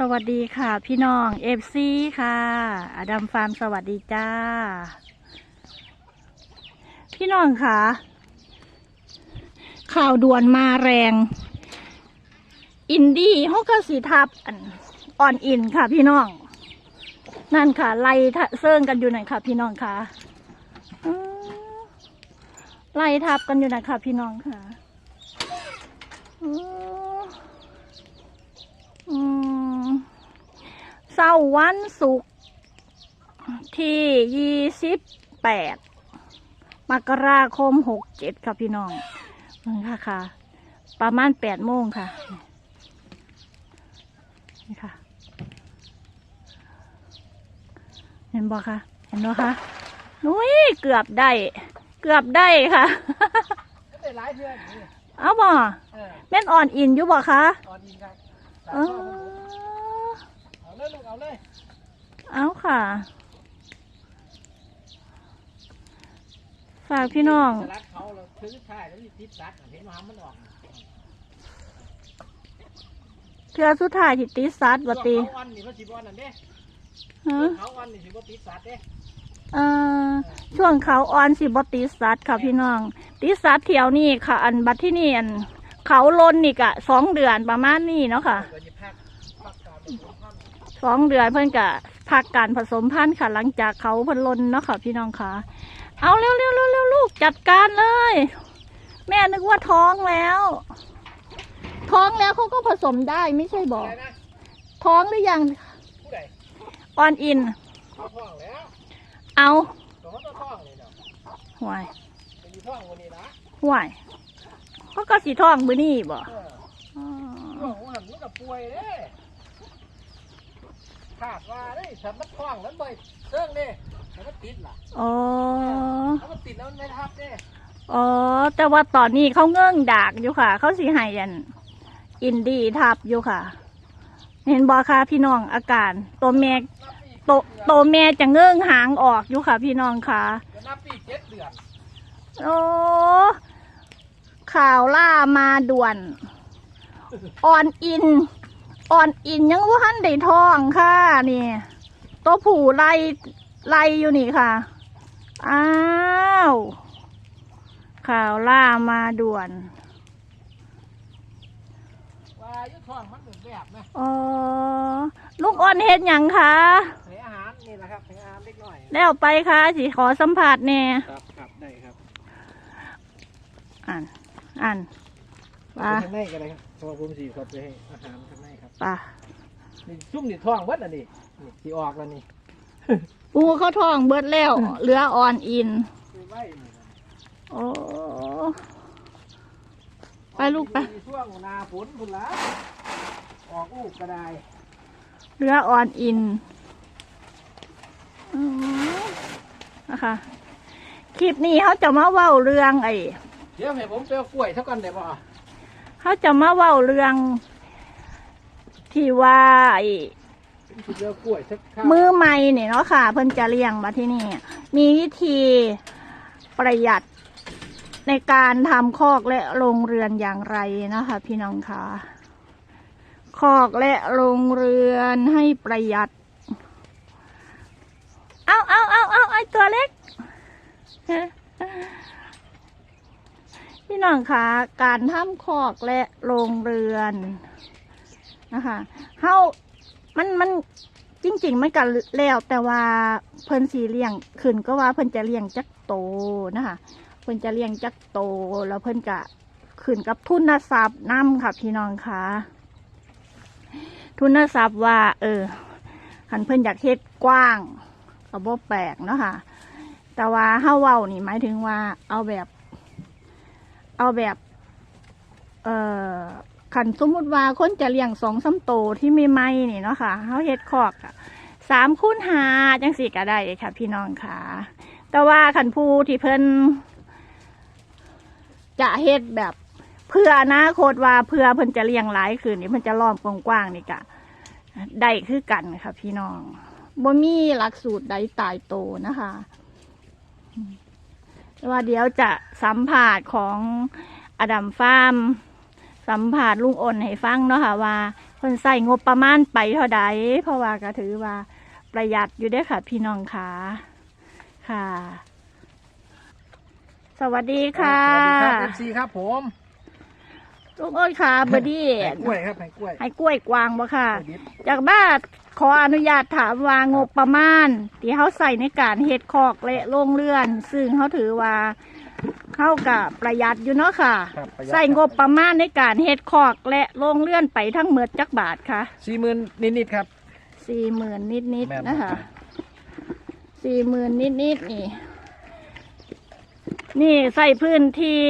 สวัสดีค่ะ พี่น้องเอฟซีค่ะอดัมฟาร์มสวัสดีจ้า พี่น้องค่ะข่าวด่วนมาแรง อินดี้ฮอกสีทับอ่อนอินค่ะ พี่น้อง นั่นค่ะ ไล่ทะเซิ่งกันอยู่ไหนค่ะ พี่น้องค่ะไล่ทับกันอยู่ไหนค่ะ พี่น้องค่ะอืม อืม เสาร์วันศุกร์ที่ยี่สิบแปดมกราคมหกเจ็ดค่ะพี่น้องมึงค่ะค่ะ ประมาณแปดโมงค่ะ นี่ค่ะ เห็นบ่คะเห็นบ่คะนุ้ยเกือบได้ เกือบได้ค่ะก็ได้หลายเพื่อนนี่เอาบ่เออแม่นอ่อนอินอยู่บ่คะตอนยิงครับ เออเอาเลยลูกเอาเลย เอาค่ะ ฝากพี่น้อง สลัดเขาเราถือถ่ายแล้วมีติดสัตว์เห็นมามันออกเทือสุดท้ายที่ติดซัดช่บ่วงตีเขาอันนี่มันสิบวันนั่นเด้ฮะเขาอันนี่สิบ่ติดสัตว์เด้เอ่อช่วงเขาออนสิบ่ติดซัดค่ะพี่น้อง ติดซัดเที่ยวนี่ค่ะ อันบัดที่นี่อันเขาลนนี่กะสองเดือนประมาณนี้เนาะค่ะ ก็จะพักพักการเป็นคนพัน สองเดือนเพิ่นกะพักการผสมพันธุ์ค่ะ หลังจากเขาเพิ่นลนเนาะค่ะพี่น้องค่ะ เอาเร็วเร็วเร็วเร็วลูกจัดการเลย แม่นึกว่าท้องแล้ว ท้องแล้วเขาก็ผสมได้ไม่ใช่บอกอะไรนะท้องหรือยังผู้ใดออนอินเขาท้องแล้วเอาตัวเขาต้องท้องเลยเนาะห่วยเป็นอยู่ท้องวันนี้นะห่วยเขาก็สีท้องมือนี่บ่เอออ๋อท้องหันมันก็ป่วยเด้ ขาดว่าเด้ฉันมันท้องแล้วบ่อยเสื่องเด้แล้วมันติดล่ะอ๋อแล้วมันติดแล้วมันไม่ทับเด้อ๋อ แต่ว่าตอนนี้เขาเงื่องดากอยู่ค่ะ เขาสีหายัน อินดีทับอยู่ค่ะ เห็นบอค่ะพี่น้องอาการตัวแม่นับปีกโตโตวแม่จะเงื่องหางออกอยู่ค่ะ พี่น้องค่ะ จะนับปีเจ็ดเดือนโอ้ข่าวล่ามาด่วนอ่อนอิน อ่อนอินยังว่าหันได้ทองค่ะนี่ตัวผูไล่ไล่อยู่นี่ค่ะ อ้าว ข่าวล่ามาด่วนว่าอยุทองมันเหมือนแบบนะอ๋อลูกอ่อนเฮ็ดหยังคะให้อาหารนี่แหละครับให้อาหารเล็กน้อยแล้วไปค่ะสิขอสัมผัสแน่ครับครับได้ครับอ่านอ่านไปป่ะข้างในกันเลยครับเพราะว่าผมสีครับไปให้อาหารข้างในครับ ป่ะนี่ซุ่มนี่ท้องวัดอะนี่นี่ที่ออกแล้วนี่ปูเขาทองเบิดแล้ว เหลืออ่อนอินคือไว้นี่ครับโอ้ ไปลูกไป มีช่วงหนาฝนพุ่นละออกลูกก็ได้เรืออ่อนอินอืมนะคะคลิปนี้เขาจะมาเว้าเรื่องไอ้เดี๋ยวให้ผมไปเอากล้วยเท่ากันได้ป่ะเขาจะมาเว้าเรื่อง ที่ว่าไอ้ผมจะเอากล้วยสักข้าวมือใหม่เนี่ยเนาะค่ะ เพิ่นจะเลี้ยงมาที่นี่ มีวิธีประหยัดในการทำคอกและโรงเรือนอย่างไรนะคะ พี่น้องคะคอกและโรงเรือนให้ประหยัด เอาเอาเอาเอาไอตัวเล็ก พี่น้องคะการทำคอกและโรงเรือน นะคะเฮามันมันจริง ๆ มันก็แล้วแต่ว่าเพิ่นสีเลี้ยงขึ้นก็ว่าเพิ่นจะเลี้ยงจักโตนะคะ เพิ่นจะเลี้ยงจักโตแล้วเพิ่นก็ขึ้นกับทุนทรัพย์นํค่ะพี่น้องคะทุนทรัพย์ว่า เออคันเพิ่นอยากเฮ็ดกว้างก็บ่แปลกเนาะค่ะ แต่ว่าเฮาเว้านี่หมายถึงว่าเอาแบบ เอาแบบ เอ่อ ขันสมมุติว่าคนจะเลี้ยงสองสามโตที่ไม่ไหมนี่เนาะค่ะเขาเฮ็ดคอกสามคูณหาจังสี่ก็ได้ค่ะ พี่น้องค่ะ แต่ว่าขันผู้ที่เพิ่นจะเฮ็ดแบบเพื่ออนาคตว่าเพื่อเพิ่นจะเลี้ยงหลายคืนนี่เพิ่นจะล้อมกว้างๆนี่กะได้คือกันค่ะ พี่น้องบ่มีหลักสูตรใดตายโตนะคะแต่ว่าเดี๋ยวจะสัมผัสของอดัมฟาร์ม สัมผัสลุงอ้นให้ฟังเนาะค่ะว่าเพิ่นพิ่นใส่งบประมาณไปเท่าใดเพราะว่าก็ถือว่าประหยัดอยู่เด้อค่ะ พี่น้องค่ะค่ะ สวัสดีค่ะสวัสดีครับเอฟซีครับผมลุงอ้นค่ะบอดี้ให้กล้วยครับให้กล้วยให้กล้วยกวางบ่ค่ะกล้วยดิบจากบ้านขออนุญาตถามว่างบประมาณ ที่เขาใส่ในการเฮ็ดคอกและโรงเรือน ซึ่งเขาถือว่า เข้ากับประหยัดอยู่เนาะค่ะ ครับประหยัด ใส่งบประมาณในการเฮ็ดคอกและโรงเรือนไปทั้งเมดจักบาทค่ะสี่หมื่นนิดๆครับสี่หมื่นนิดนิดแม่นๆนะครัคะบสี่หมื่นนิดนิดๆนี่ นี่ใส่พื้นที่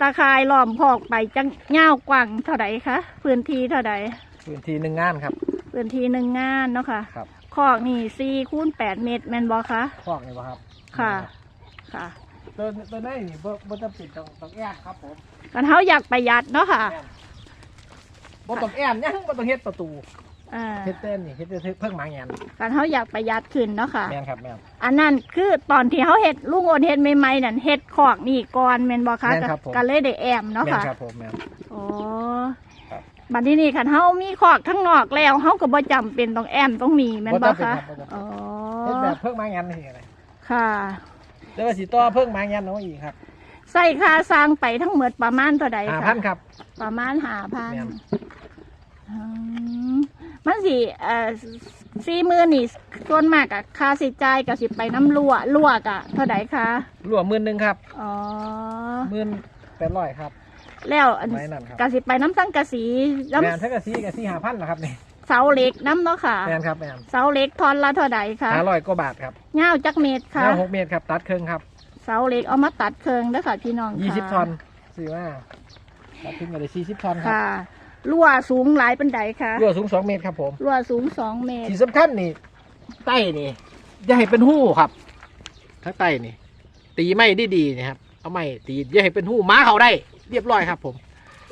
ตาคายล้อมพอกไปจังเง่าวกว้างเท่าไดคะพื้นที่เท่าไดพื้นที่หนึ่งงานครับ พื้นที่หนึ่งงานเนาะค่ะครับ คอกนี่สี่คูณแปดเมตรแมนบอคะ คอกนี่บ่ครับค่ะ ค่ะ ตัวตัวนี้นี่บ่บ่ต้องปิดต้องต้องแอนครับผมกันเขาอยากประหยัดเนาะค่ะแอนบ่ต้องแอนยังบ่ต้องเฮ็ดประตูอ่าเฮ็ดเต้นนี่เฮ็ดเพิ่งหมาแงนกันเขาอยากประหยัดขึ้นเนาะค่ะ แม่นครับแม่นอันนั้นคือตอนที่เขาเฮ็ดลุงโอนเฮ็ดใหม่ๆนั่นเฮ็ดคอกนี่ก่อนแม่นบ่คะแม่นครับผมก็เลยได้แอมเนาะแม่นค่ะ ครับผมแม่น อ๋อครับ บัดนี้นี่คันเฮามีคอกทั้งนอกแล้วเฮาก็บ่จำเป็นต้องแอมต้องมีแม่นบ่บ่จำเป็นคะครับบ่จำเป็นอ๋อ เฮ็ดแบบเพิ่งหมาแงนนี่อะไรค่ะ แล้วก็สิต่อเพิ่งหมาแงนเอาอีกครับใส่ค่าสร้างไปทั้งหมดประมาณเท่าใดคะ5,000ครับ ประมาณห้าพันแม่น มันสิเอ่อสี่หมื่นนี่ส่วนมากอะค่าสิจ่ายกับสิไปน้ำรั่วรั่วกะเท่าใดคะรวมหมื่นหนึงครับอ๋อหมื่นแปดร้อยครับแล้วอันไว้นั่นครับกะสิไปน้ำสังกะสีน้แม่นถ้าก็สีก็สี5,000นะครับนี่ำเสาเหล็กน้ำเนาะค่ะ แม่นครับแม่นเสาเหล็กทอนละเท่าใดคะ500กว่าบาทครับเงาวจักเมตรค่ะยาว6เมตรครับตัดครึ่งครับเสาเหล็กเอามาตัดเคืองเด้อค่ะพี่น้องค่ะ20ทอนซื้อมาตัดครึ่งก็ได้40ทอนครับค่ะรั่วสูงหลายเป็นใดคะรั่วสูง2เมตรครับผม รั่วสูงสองเมตร ที่สำคัญนี่ใต้นี่อย่าให้เป็นหู้ครับข้างใต้นี่ ตีไม่ดีดีๆนะครับ เอาไม่ตีอย่าให้เป็นหู้ม้าเขาได้ เรียบร้อยครับผม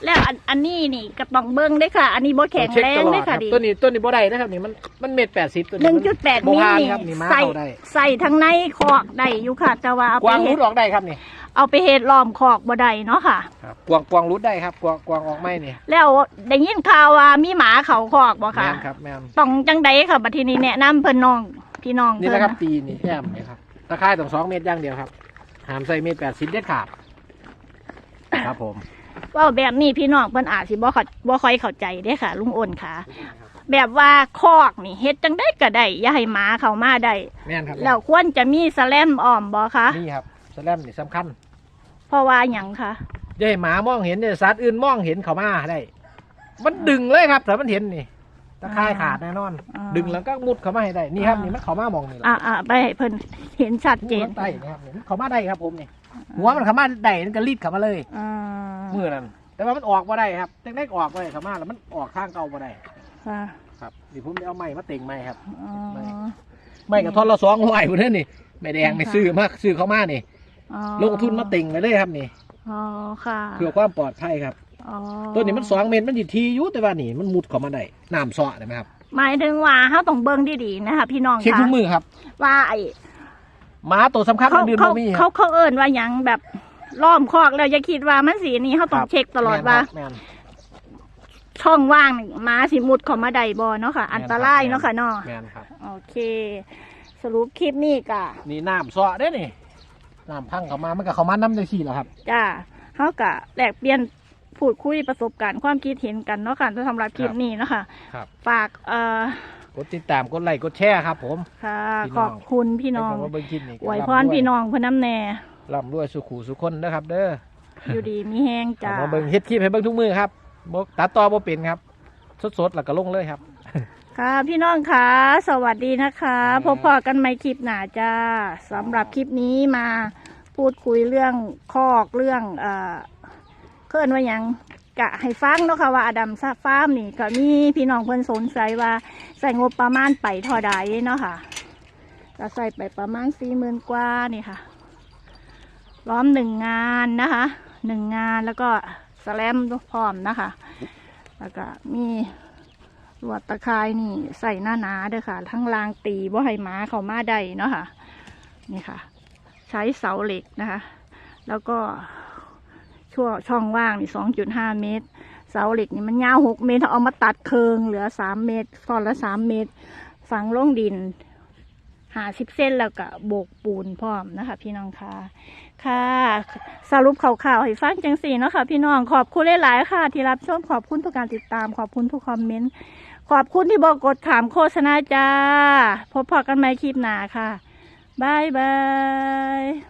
แล้วอันอันนี้นี่กระป๋องเบิ้งเด้อค่ะ อันนี้บ่แข็งเช็คแรงตลอเด้ดอคค่ะรับดิตัวนี้ตัวนี้บ่ได้นะครับนี่มันมันเม็ดแปดสิบตัวหนี้นึ่งมันจุดแปดบ่มิลผ่านนี่ครับนี่ม้าใส่เข้าได้ใส่ทั้งในคอกได้อยู่ค่ะ แต่ว่าเอากไปวางเฮ็รุดดออกได้ครับนี่ เอาไปเฮ็ดล้อมคอกบ่ได้เนาะค่ะครับกวางกวางรุดได้ครับกวางกวางออกไม่นี่แล้วได้ยินข่าวว่ามีหมาเขาคอกบ่แมค่ะนครับแมนต้องจังใดค่ะบัดทีนี้แนะนำเพิ่นน้องพี่น้องนี่เพิ่นนะครับตีนี่แอมนี่ครับตะไคร้ต้องสองเมตรอย่างเดียวครับหามใส่เมตรแปดสิบเด็ดขาดครับผมเว่าแบบนี้พี่น้องเพิ่นอาจสิบ่เข้าบ่ค่อยเข้าใจเด้ค่ะ ลุงอ้นค่ะ แบบว่าคอกนี่เฮ็ดจังได้ก็ได้อย่าให้หมาเข้ามาได้แม่นครับแล้วควรจะมีแสแลมอ้อมบ่คะนี่ครับสแลมนี่สำคัญเพราะว่าหยังคะอย่าให้หมามองเห็นเนี่ยสัตว์อื่นมองเห็นเขามาได้ มันดึงเลยครับแต่มันเห็นนี่ตะไคร้ขาดแน่นอน อ่า ดึงแล้วก็มุดเขามาให้ได้นี่ครับอ่านี่ นี่มันเขามามองนี่แหละอ่าอ่าไปให้เพิ่นเห็นชัดเจนหัวมันไตนะครับนี่มันเขามาได้ครับผมนี่หัวมันเขามาได้มันก็รีดเขามาเลย อ่า มือนั่นแต่ว่ามันออกมาได้ครับจังได้ออกมาได้เขามาแล้วมันออกข้างเก่ามาได้ค่ะครับนี่ผมได้เอาไม้มาเต่งไม้ครับอ๋อไม่ไม้กับทอนละสองร้อยคนนั้นนี่ไม่แดงไม่ซื้อมากซื้อเขามานี่อ๋อลงทุนมาเต่งเลยเลยครับนี่อ๋อค่ะเพื่อความปลอดภัยครับอ๋อตัวนี้มันสองเมตรมันดีทีอยู่แต่ว่านี่มันมุดเข้ามาได้น้ำเสาะได้ไหมครับหมายถึงว่าเฮาต้องเบิ่งดีๆนะคะพี่น้องเช็คทุค่ะกมือครับว่าไอ้หมาตัวสำคัญเขามันดื่มเขาบ่มีคเขารับเขาเอิ้นว่าหยังแบบ ล้อมคอกแล้วอย่าคิดว่ามันสีนี้เฮาต้องเช็คตลอดว่า แม่นช่องว่างนี่หมาสิมุดเข้ามาได้บ่เนาะค่ะ อันตรายเนาะค่ะเนาะแม่นครับ โอเค สรุปคลิปนี้ก็นี่น้ำเสาะได้นี่น้ำพังเข้ามามันก็เข้ามาน้ำได้สี่แล้วครับ จ้าเฮาก็แลกเปลี่ยนพูดคุยประสบการณ์ความคิดเห็นกันเนาะค่ะสำหรับคลิปนี้เนาะค่ะครับ ฝากเอ่อก ดติดตามกดไลค์กดแชร์ครับผม ค่ะพี่ขน้ออง บคุณพี่น้องให้คำว่าเบิ่งคลิปนี่อวยพรพี่น้องเพื่อนน้ำแน่ ร่ำรวยสุขุสุขคนนะครับ เด้ออยู่ดีมีแห้งเอาจ้ามาเบิ่งเฮ็ดคลิปให้เบิ่งทุกมือครับบ่ตัดต่อบ่เป็นครับ สดๆแล้วก็ลงเลยครับ ค่ะพี่น้องค่ะสวัสดีนะคะครับพบพอกันใหม่คลิปหน้าจ้าสำหรับคลิปนี้มาพูดคุยเรื่องคอกเรื่องเอ่อเคลื่อนว่าหยังกะให้ฟังเนาะค่ะว่าอดัมซาฟาร์มนี่ก็มีพี่น้องเพิ่นสนใจว่าใส่งบประมาณไปเท่าใดเนาะค่ะก็ใส่ไปประมาณสี่หมื่นกว่านี่ค่ะ ล้อมหนึ่งงานนะคะหนึ่งงานแล้วก็สแลมพร้อมนะคะ แล้วก็มีลวดตะไคร้นี่ใส่หน้าหนาเด้อค่ะ ทั้งรางตีว่าให้หม้าเขามาได้เนาะค่ะ นี่ค่ะ ใช้เสาเหล็กนะคะ แล้วก็ช่วงช่องว่างนี่สองจุดห้าเมตร เสาเหล็กนี่มันยาวหกเมตรเอามาตัดเคิงเหลือสามเมตรท่อนละสามเมตร ฝังลงดินาสิบเส้นแล้วก็โบกปูนพร้อมนะคะ พี่น้องค่ะ ค่ะ สรุปข่าวๆให้ฟังจังสี่เนาะค่ะ พี่น้องขอบคุณหลายๆค่ะ ที่รับชมขอบคุณทุกการติดตาม ขอบคุณทุกคอมเมนต์ขอบคุณที่บอกกดขามโฆษณาจ้า พบพอกันใหม่คลิปหน้าค่ะบายบาย